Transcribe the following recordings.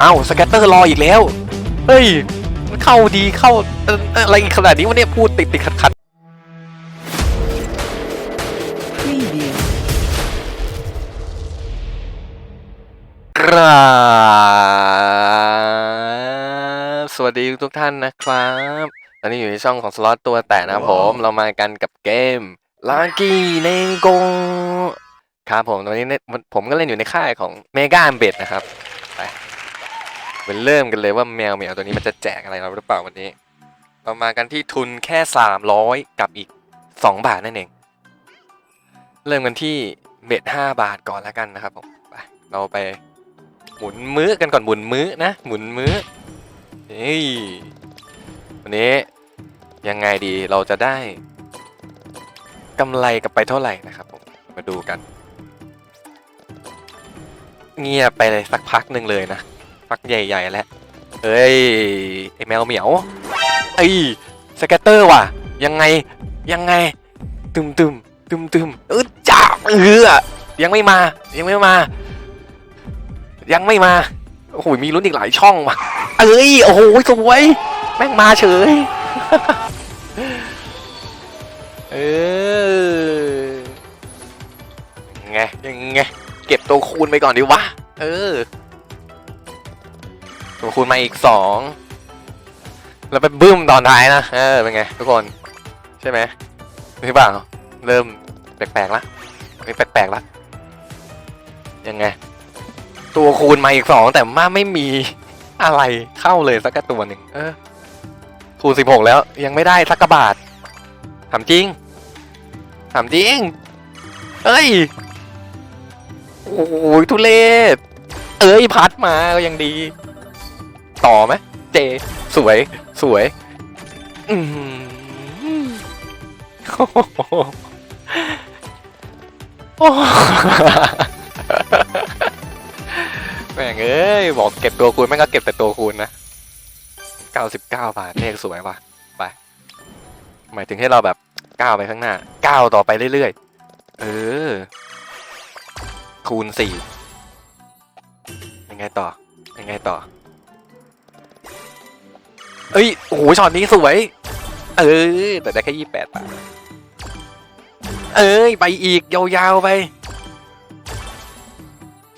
เอ้าสแกตเตอร์รออีกแล้ว เฮ้ย มันเข้าดีเข้าเอ่อเอ่ออะไรขนาดนี้วะเนี่ยพูดติดติดขัดขัด Preview. กราบสวัสดีทุกท่านนะครับ ตอนนี้อยู่ในช่องของสล็อตตัวแตกนะครับผม เรามากันกับเกมลากี้เนโกครับผมตอนนี้เนี่ยผมก็เล่นอยู่ในค่ายของเมกาเบดนะครับ ไปไปเริ่มกันเลยว่าแมวเหมียวตัวนี้มันจะแจกอะไรเราหรือเปล่าวันนี้เรามากันที่ทุนแค่สามร้อยกับอีกสองบาทนั่นเอง เริ่มกันที่เบ็ดห้าบาทก่อนแล้วกันนะครับผมไปเราไปหมุนมื้อกันก่อนหมุนมื้อนะ หมุนมื้อเฮ้ยวันนี้ยังไงดีเราจะได้กำไรกลับไปเท่าไหร่นะครับผมมาดูกัน เงียบไปเลยสักพักหนึ่งเลยนะ พักใหญ่ ๆ แล้วเอ้ยไอแมวเหมียวไอ้ยสแกตเตอร์ว่ะ ยังไงยังไง ตึมตึมตึมตึมเออจ้าเออยังไม่มา ยังไม่มา ยังไม่มาโอ้โหมีลุ้นอีกหลายช่องว่ะเอ้ยโอ้โหสวยแม่งมาเฉยเออไงยังไงเก็บตัวคูณไปก่อนดีวะเออ คูณมาอีกสองแล้วไปบึ้มตอนท้ายนะเออเป็นไงทุกคนใช่ไหมหรือเปล่าเริ่มแปลกๆละไม่แปลกๆละยังไง ตัวคูณมาอีกสองแต่มาไม่มีอะไรเข้าเลยสักตัวหนึ่งเออ คูณสิบหกแล้ว ยังไม่ได้สักกระบาทถามจริงถามจริงเอ้ยโอ้ยทุเรศเอ้ยพัดมาก็ยังดี ต่อไหมเจ สวย สวย อือหือโอ้โหแม่งเอ้ย บอกเก็บตัวคูณแม่งก็เก็บแต่ตัวคูณนะ 99 บาทเลขสวยว่ะ ไป หมายถึงให้เราแบบก้าวไปข้างหน้า ก้าวต่อไปเรื่อยๆ เออ คูณ4ยังไงต่อ ยังไงต่อ เอ้ยโอ้โหช็อตนี้สวย เออ แต่ได้แค่28บาทเอ้ย ไปอีกยาวๆไป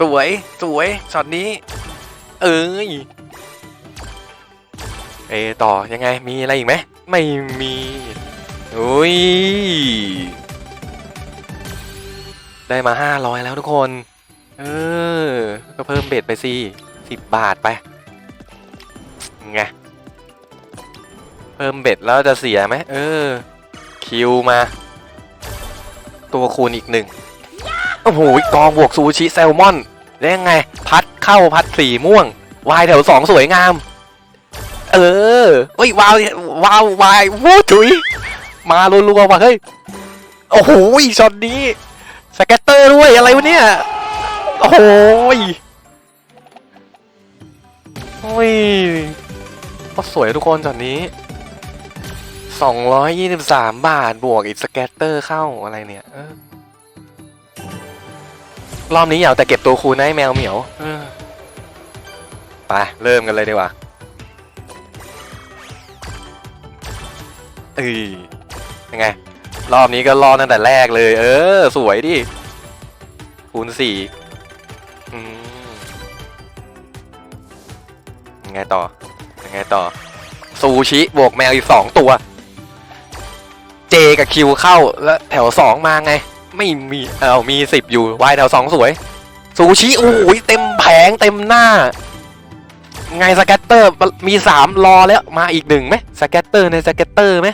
สวย สวยช็อตนี้ เอ้ย เอต่อยังไงมีอะไรอีกไหม ไม่มีอุ้ย ได้มาห้าร้อยแล้วทุกคน เออ ก็เพิ่มเบ็ดไปสิสิบบาทไปไง เพิ่มเบ็ดแล้วจะเสียไหมเออ คิวมา ตัวคูณอีกหนึ่งโอ้โหกองบวกซูชิแซลมอนได้ยังไง พัดเข้าพัดสีม่วง วายแถวสองสวยงาม เออเฮ้ยวาววาววายวู้จุย มารัวๆว่ะเฮ้ย โอ้โหช็อตนี้สแกตเตอร์ด้วยอะไรวะเนี่ย โอ้โหโอ้ยก็สวยทุกคนช็อตนี้ 223บสามบาทบวกอีกสแกตเตอร์เข้าอะไรเนี่ยออรอบนี้อย่าเอแต่เก็บตัวคูณนะให้แมวเหมียวออไปเริ่มกันเลยดีกว่าเอ้ยยังไง รอบนี้ก็รอดตั้งแต่แรกเลย เออ สวยดิ คูณสี่ยังไงต่อยังไงต่อซูชิบวกแมวอีกสองตัว เจกับคิวเข้าแล้วแถวสองมาไง ไม่มีเออมีสิบอยู่วายแถวสองสวยซูชิโอ้โหเต็มแผงเต็มหน้า ไงสแกตเตอร์มีสามรอแล้วมาอีกหนึ่งไหมสแกตเตอร์ในสแกตเตอร์ไหม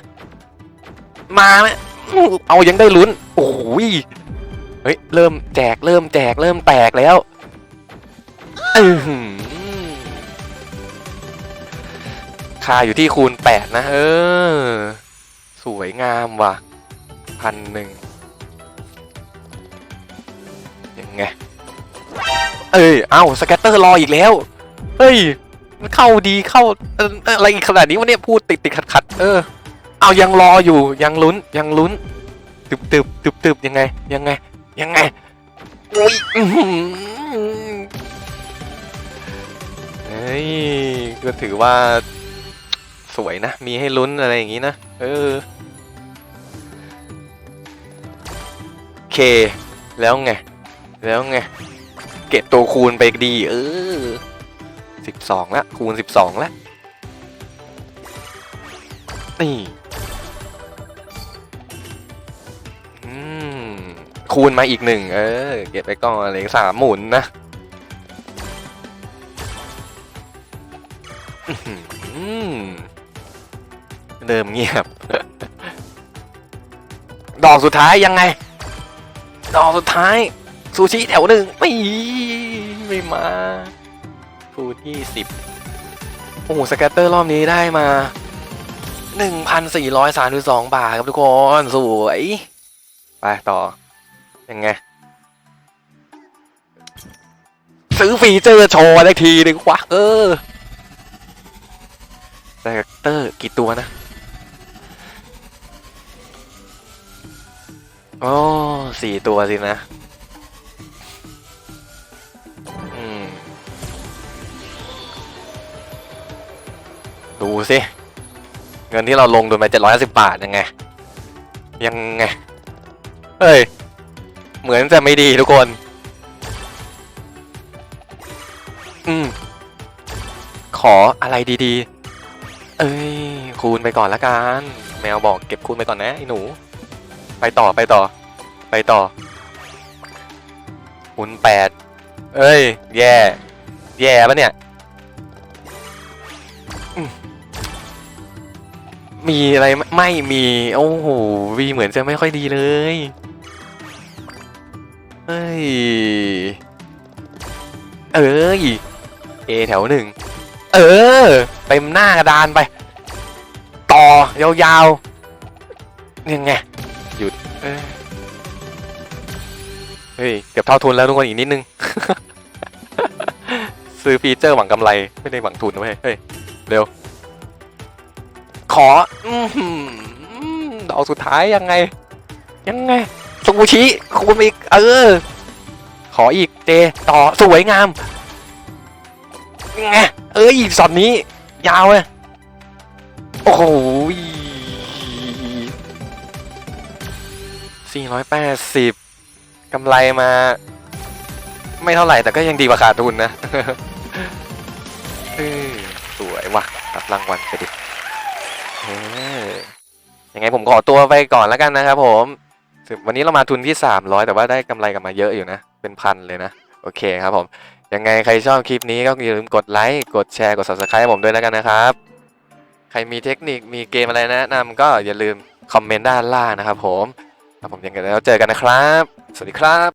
มาไหมเอายังได้ลุ้น โอ้ยเฮ้ยเริ่มแจกเริ่มแจกเริ่มแตกแล้วอืค่าอยู่ที่คูณแปดนะ เออ สวยงามว่ะพันหนึ่งยังไง เอ้ย เอ้า สแกตเตอร์รออีกแล้ว เฮ้ย มันเข้าดีเข้าอะไรอีกขนาดนี้วะเนี่ยพูดติดติดขัดขัดเออ เอายังรออยู่ ยังลุ้น ยังลุ้น ตึบตึบตึบตึบยังไง ยังไง ยังไง โอ้ยเฮ้ย ก็ถือว่า สวยนะ มีให้ลุ้นอะไรอย่างงี้นะ เออเค แล้วไง แล้วไง เก็บตัวคูณไปดี เออสิบสองละคูณสิบสองละนี่อืมคูณมาอีกหนึ่งเออ เก็บไปก่อนเลยสามหมุนนะ เติมเงียบ ดอกสุดท้ายยังไง ดอกสุดท้าย ซูชิแถวหนึ่งไม่ไม่มาคูณยี่สิบโอ้โหสแกตเตอร์รอบนี้ได้มา1,432บาทครับทุกคน สวย ไปต่อ ยังไง ซื้อฟีเจอร์โชว์ได้ทีหนึ่งควะเออสแกตเตอร์กี่ตัวนะ โอ้สี่ตัวสินะ อืม ดูสิ เงินที่เราลงโดนไปเจ็ดร้อยสิบบาทยังไง ยังไง เฮ้ย เหมือนจะไม่ดีทุกคน อืม ขออะไรดีๆ เอ้ย คูณไปก่อนละกัน แมวบอกเก็บคูณไปก่อนนะไอ้หนู ไปต่อไปต่อ ไปต่อหมุนแปดเอ้ย แย่ แย่ปะเนี่ย มีอะไรไมไม่มี โอ้โหวีเหมือนจะไม่ค่อยดีเลย เฮ้ย เอ้ย เอแถวหนึ่ง เออ เต็มหน้ากระดานไป ต่อยาวๆยังไง เฮ้ย เกือบเท่าทุนแล้วทุกคนอีกนิดนึง ซื้อฟีเจอร์หวังกำไรไม่ได้หวังทุนนะเว้ยเฮ้ย เร็ว ขออือหือดอกสุดท้ายยังไง ยังไงซูชิคูณอีก เออ ขออีกเจต่อสวยงามไงเอ้ยสอนนี้ ยาวเลยโอ้โหสี่ร้อยแปดสิบ กำไรมา ไม่เท่าไหร่แต่ก็ยังดีกว่าขาดทุนนะสวยว่ะรับรางวัลไปดิยังไงผมขอตัวไปก่อนแล้วกันนะครับผมวันนี้เรามาทุนที่ 300 แต่ว่าได้กำไรกลับมาเยอะอยู่นะ เป็นพันเลยนะ โอเคครับผม ยังไงใครชอบคลิปนี้ก็อย่าลืมกดไลค์ กดแชร์ กด subscribe ให้ผมด้วยแล้วกันนะครับ ใครมีเทคนิค มีเกมอะไรแนะนำก็อย่าลืมคอมเมนต์ด้านล่างนะครับผม ครับผมยังไงแล้วเจอกันนะครับ สวัสดีครับ